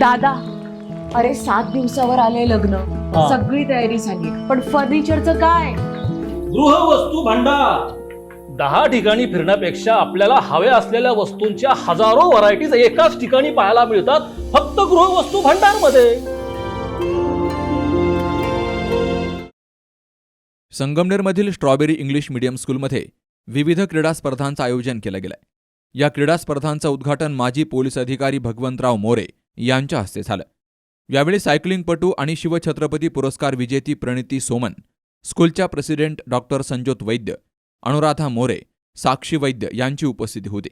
दादा अरे सात दिवसावर आले लग्न. हा. सगळी तयारी झाली. पण फर्निचरचं काय? गृहवस्तू भांडार. दहा ठिकाणी फिरण्यापेक्षा आपल्याला हव्या असलेल्या वस्तूंच्या हजारो व्हरायटीज एकाच ठिकाणी पाहायला मिळतात फक्त गृहवस्तू भांडारमध्ये संगमनेरमधील स्ट्रॉबेरी इंग्लिश मीडियम स्कूलमध्ये विविध क्रीडा स्पर्धांचं आयोजन केलं गेलंय. या क्रीडा स्पर्धांचं उद्घाटन माजी पोलीस अधिकारी भगवंतराव मोरे यांच्या हस्ते झालं. यावेळी सायकलिंगपटू आणि शिवछत्रपती पुरस्कार विजेती प्रणिती सोमन स्कूलच्या प्रेसिडेंट डॉक्टर संजोत वैद्य अनुराधा मोरे साक्षी वैद्य यांची उपस्थिती होती.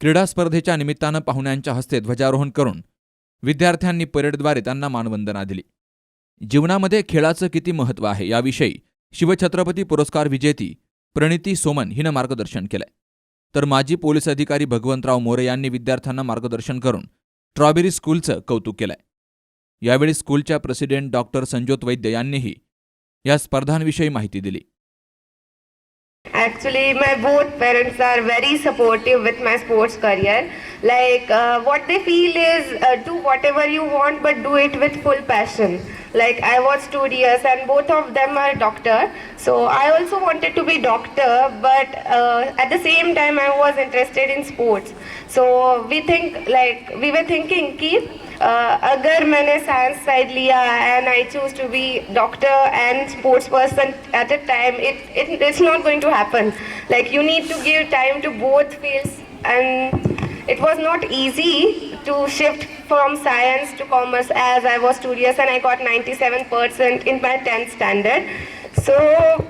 क्रीडा स्पर्धेच्या निमित्तानं पाहुण्यांच्या हस्ते ध्वजारोहण करून विद्यार्थ्यांनी परेडद्वारे त्यांना मानवंदना दिली. जीवनामध्ये खेळाचं किती महत्त्व आहे याविषयी शिवछत्रपती पुरस्कार विजेती प्रणिती सोमन हिनं मार्गदर्शन केलंय. तर माजी पोलीस अधिकारी भगवंतराव मोरे यांनी विद्यार्थ्यांना मार्गदर्शन करून स्ट्रॉबेरी स्कूलचं कौतुक केलंय यावेळी स्कूलच्या प्रेसिडेंट डॉक्टर संजोत वैद्य यांनीही या स्पर्धांविषयी माहिती दिली Actually, my both parents are very supportive with my sports career. Like, uh, what they feel is uh, do whatever you want, but do it with full passion. Like, I was studious, and both of them are doctor. So I also wanted to be doctor, but uh, at the same time, I was interested in sports. So we think like we were thinking कि uh, अगर मैंने science side लिया and I choose to be doctor and sports person at a time, it, it it's not going to happen. Like you need to give time to both fields, and it was not easy to shift from science to commerce as I was studious and I got 97% in my 10th standard. So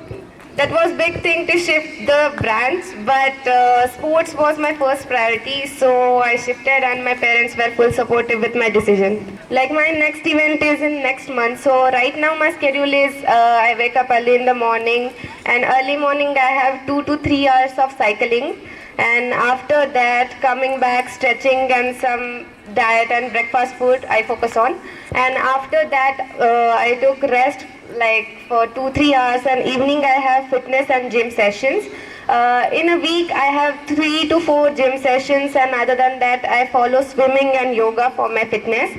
that was big thing to shift the branch but uh, sports was my first priority so i shifted and my parents were full supportive with my decision like my next event is in next month so right now my schedule is uh, i wake up early in the morning and early morning i have 2 to 3 hours of cycling and after that coming back stretching and some diet and breakfast food i focus on. And after that uh, i took rest like for two three hours. And evening i have fitness and gym sessions. Uh, in a week i have three to four gym sessions. And other than that i follow swimming and yoga for my fitness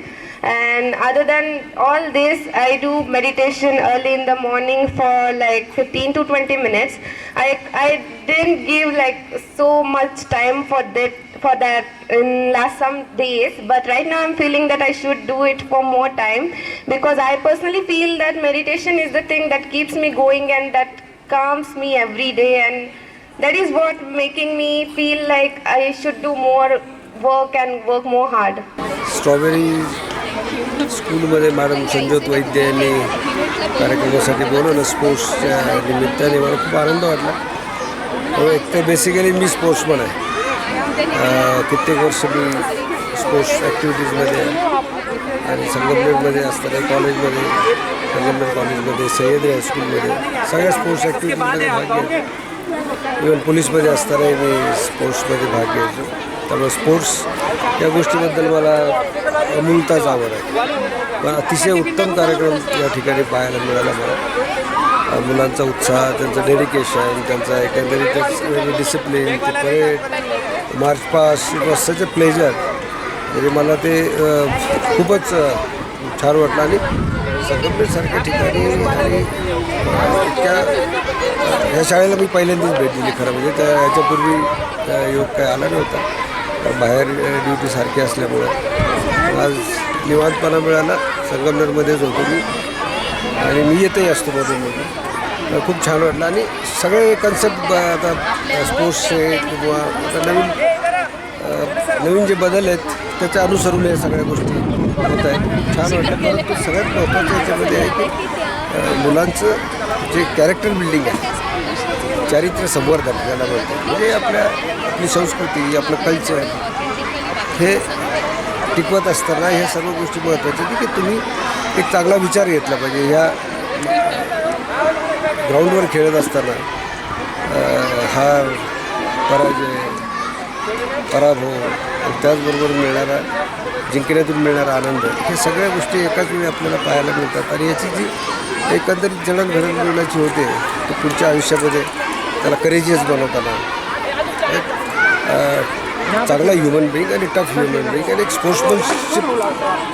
and other than all this, I do meditation early in the morning for like 15 to 20 minutes. I, I didn't give like so much time for that for that in last some days but right now i'm feeling that i should do it for more time because i personally feel that meditation is the thing that keeps me going and that calms me every day and that is what making me feel like I should do more work and work more hard. Strawberries स्कूलमध्ये madam Sanjot Vaidya यांनी कार्यक्रमासाठी बोलवलं. स्पोर्ट्सच्या निमित्ताने मला खूप आनंद वाटला. हो, एक तर बेसिकली मी स्पोर्ट्समन आहे. कित्येक वर्ष मी स्पोर्ट्स ॲक्टिव्हिटीजमध्ये आहे आणि संगमनेरमध्ये असताना कॉलेजमध्ये संगमनेर कॉलेजमध्ये सह्याद्री हायस्कूलमध्ये सगळ्या स्पोर्ट्स ॲक्टिव्हिटीजमध्ये भाग घेतो इवन पोलीसमध्ये असतानाही मी स्पोर्ट्समध्ये भाग घ्यायचो त्यामुळे स्पोर्ट्स या गोष्टीबद्दल मला अमूलताच आवड आहे. पण अतिशय उत्तम कार्यक्रम या ठिकाणी पाहायला मिळाला मला. मुलांचा उत्साह त्यांचं डेडिकेशन त्यांचा एकंदरीत डिसिप्लिन ते parade march past it such a pleasure म्हणजे मला ते खूपच छान वाटलं आणि संगमनेरसारख्या ठिकाणी आणि इतक्या ह्या शाळेला मी पहिल्यांदाच भेट दिली खरं म्हणजे. त्या याच्यापूर्वी त्या योग काय आला नव्हता. बाहेर ड्युटी सारखी असल्यामुळं. आज निवांतपणा मिळाला. संगमनेरमध्येच होतो मी. आणि मी येतही असतो मधून मधून. खूप छान वाटलं. आणि सगळे कन्सेप्ट आता स्पोर्ट्सचे किंवा आता नवीन नवीन जे बदल आहेत त्याच्या अनुसरून या सगळ्या गोष्टी होत आहेत. छान वाटलं. परंतु सगळ्यात महत्त्वाचं याच्यामध्ये आहे की मुलांचं जे कॅरेक्टर बिल्डिंग आहे चारित्र्य संवर्धन ज्याला म्हणतो म्हणजे आपल्या आपली संस्कृती आपलं कल्चर हे टिकवत असताना ह्या सर्व गोष्टी महत्त्वाच्या की तुम्ही एक चांगला विचार घेतला पाहिजे. ह्या ग्राउंडवर खेळत असताना हार पराजय पराभव त्याचबरोबर मिळणारा जिंकण्यातून मिळणारा आनंद हे सगळ्या गोष्टी एकाच वेळी आपल्याला पाहायला मिळतात. आणि याची जी एकंदरीत जडणघडण मिळण्याची होते ती पुढच्या आयुष्यामध्ये त्याला करेजियस बनवताना. एक, चांगला ह्युमन बिईंग आणि टफ ह्युमन बिईंग आणि एक स्पोर्ट्समनशिप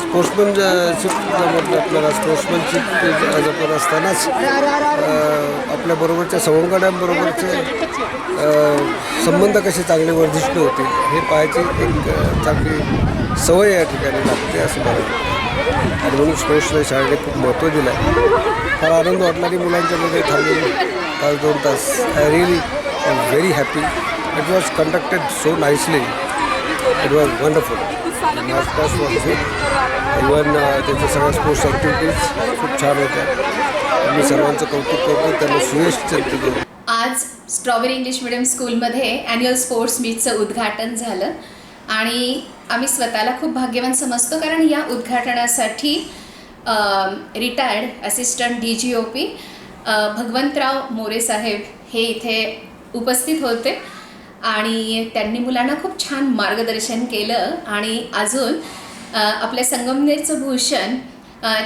स्पोर्ट्समनशिप जमत आपल्याला स्पोर्ट्समनशिप जपत असतानाच आपल्याबरोबरच्या सवंगड्यांबरोबरचे संबंध कसे चांगले वर्धिष्ट होते हे पाहायची एक चांगली सवय या ठिकाणी लागते असं मला आणि म्हणून स्पोर्ट्सला शाळेने खूप महत्त्व दिलं आहे फार आनंद वाटला की मुलांच्यामध्ये थांबून तास दोन तास. I really am very happy it was conducted so nicely it was wonderful आसपास वॉज इवन त्यांच्या सगळ्या स्पोर्ट्स ॲक्टिव्हिटीज खूप छान होत्या. मी सर्वांचं कौतुक करतो. त्यांना सुयश चलते आज स्ट्रॉबेरी इंग्लिश मिडियम स्कूलमध्ये ॲन्युअल स्पोर्ट्स मीटचं उद्घाटन झालं. आणि आम्ही स्वतःला खूप भाग्यवान समजतो कारण या उद्घाटनासाठी retired assistant D G O P Bhagwantrao More saheb हे इथे उपस्थित होते आणि त्यांनी मुलांना खूप छान मार्गदर्शन केलं आणि अजून आपल्या संगमनेरचं भूषण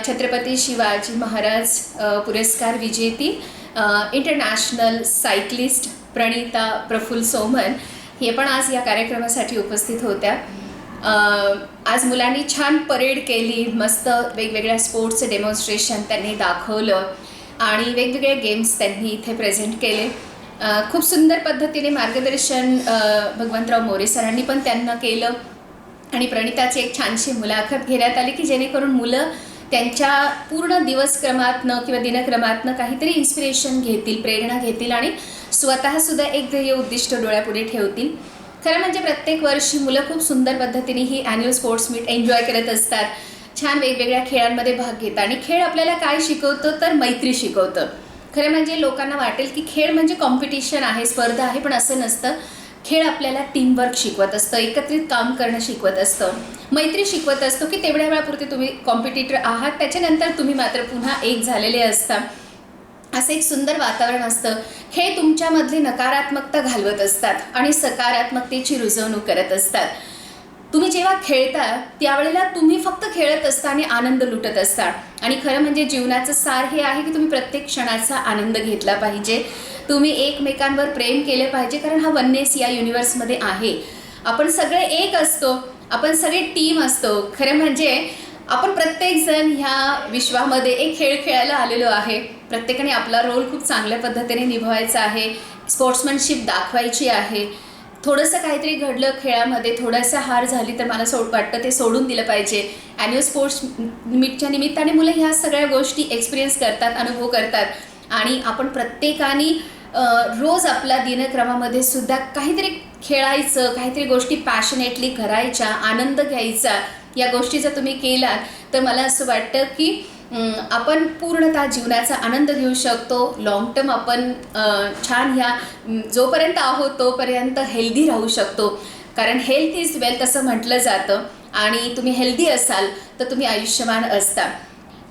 छत्रपती शिवाजी महाराज पुरस्कार विजेती इंटरनॅशनल सायक्लिस्ट प्रणिता प्रफुल्ल सोमन हे पण आज या कार्यक्रमासाठी उपस्थित होत्या. आज मुलांनी छान परेड केली मस्त वेगवेगळ्या स्पोर्ट्सचं डेमॉन्स्ट्रेशन त्यांनी दाखवलं. आणि वेगवेगळे गेम्स त्यांनी इथे प्रेझेंट केले. खूप सुंदर पद्धतीने मार्गदर्शन भगवंतराव मोरे सरांनी पण त्यांना केलं. आणि प्रणिताची एक छानशी मुलाखत घेण्यात आली की जेणेकरून मुलं त्यांच्या पूर्ण दिवसक्रमातनं किंवा दिनक्रमातनं काहीतरी इन्स्पिरेशन घेतील प्रेरणा घेतील आणि स्वतःसुद्धा एक ध्येय उद्दिष्ट डोळ्यापुढे ठेवतील. खरं म्हणजे प्रत्येक वर्षी मुलं खूप सुंदर पद्धतीने ही ॲन्युअल स्पोर्ट्स मीट एन्जॉय करत असतात. छान वेगवेगळ्या खेळांमध्ये भाग घेतात आणि खेळ आपल्याला काय शिकवतं तर मैत्री शिकवतं. खरं म्हणजे लोकांना वाटेल की खेळ म्हणजे कॉम्पिटिशन आहे स्पर्धा आहे पण असं नसतं. खेळ आपल्याला टीमवर्क शिकवत असतं एकत्रित काम करणं शिकवत असतं. मैत्री शिकवत असतो की तेवढ्या वेळापुरते तुम्ही कॉम्पिटिटर आहात त्याच्यानंतर तुम्ही मात्र पुन्हा एक झालेले असता. असं एक सुंदर वातावरण असतं. खेळ तुमच्यामधली नकारात्मकता घालवत असतात आणि सकारात्मकतेची रुजवणूक करत असतात. तुम्ही जेव्हा खेळता त्यावेळेला तुम्ही फक्त खेळत असता आणि आनंद लुटत असता. आणि खरं म्हणजे जीवनाचं सार हे आहे की तुम्ही प्रत्येक क्षणाचा आनंद घेतला पाहिजे. तुम्ही एकमेकांवर प्रेम केले पाहिजे कारण हा वननेस या युनिवर्समध्ये आहे. आपण सगळे एक असतो आपण सगळे टीम असतो. खरं म्हणजे आपण प्रत्येकजण ह्या विश्वामध्ये एक खेळ खेळायला आलेलो आहे. प्रत्येकाने आपला रोल खूप चांगल्या पद्धतीने निभवायचा आहे. स्पोर्ट्समॅनशिप दाखवायची आहे. थोडंसं काहीतरी घडलं खेळामध्ये थोडंसं हार झाली तर मला सोड वाटतं ते सोडून दिलं पाहिजे. ॲन्युअल स्पोर्ट्स मीटच्या निमित्ताने मुलं ह्या सगळ्या गोष्टी एक्सपिरियन्स करतात अनुभव करतात. आणि आपण प्रत्येकाने रोज आपल्या दिनक्रमामध्ये सुद्धा काहीतरी खेळायचं काहीतरी गोष्टी पॅशनेटली करायच्या आनंद घ्यायचा या गोष्टी जर तुम्ही केलात तर मला असं वाटतं की आपण पूर्णतः जीवनाचा आनंद घेऊ शकतो. लाँग टर्म आपण छान ह्या जोपर्यंत आहोत तोपर्यंत हेल्दी राहू शकतो. कारण हेल्थ इज वेल्थ असं म्हटलं जातं. आणि तुम्ही हेल्दी असाल तर तुम्ही आयुष्यमान असता.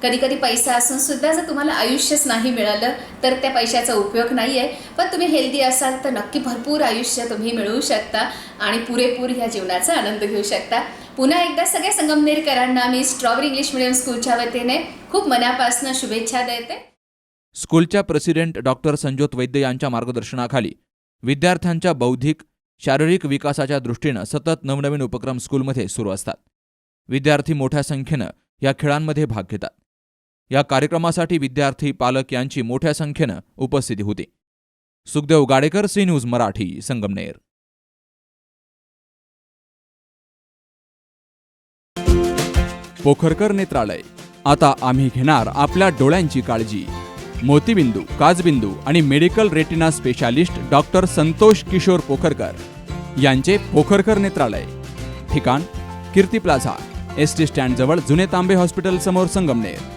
कधी कधी पैसा असून सुद्धा जर तुम्हाला आयुष्यच नाही मिळालं तर त्या पैशाचा उपयोग नाही आहे पण तुम्ही हेल्दी असाल तर नक्की भरपूर आयुष्य तुम्ही मिळवू शकता आणि पुरेपूर ह्या जीवनाचा आनंद घेऊ शकता. पुन्हा एकदा सगळ्या संगमनेरकरांना मी स्ट्रॉबेरी इंग्लिश मिडियम स्कूलच्या वतीने खूप मनापासून शुभेच्छा देते. स्कूलच्या प्रेसिडेंट डॉक्टर संजोत वैद्य यांच्या मार्गदर्शनाखाली विद्यार्थ्यांच्या बौद्धिक शारीरिक विकासाच्या दृष्टीनं सतत नवनवीन उपक्रम स्कूलमध्ये सुरू असतात. विद्यार्थी मोठ्या संख्येनं या खेळांमध्ये भाग घेतात. या कार्यक्रमासाठी विद्यार्थी पालक यांची मोठ्या संख्येनं उपस्थिती होती. Sukhdev Gadekar C news Marathi Sangamner. Pokharkar Netralaya. आता आम्ही घेणार आपल्या डोळ्यांची काळजी. मोतीबिंदू काजबिंदू आणि medical retina specialist doctor Santosh Kishor Pokharkar यांचे पोखरकर नेत्रालय. ठिकाण कीर्ती प्लाझा एस टी स्टँडजवळ जुने तांबे हॉस्पिटल समोर संगमनेर.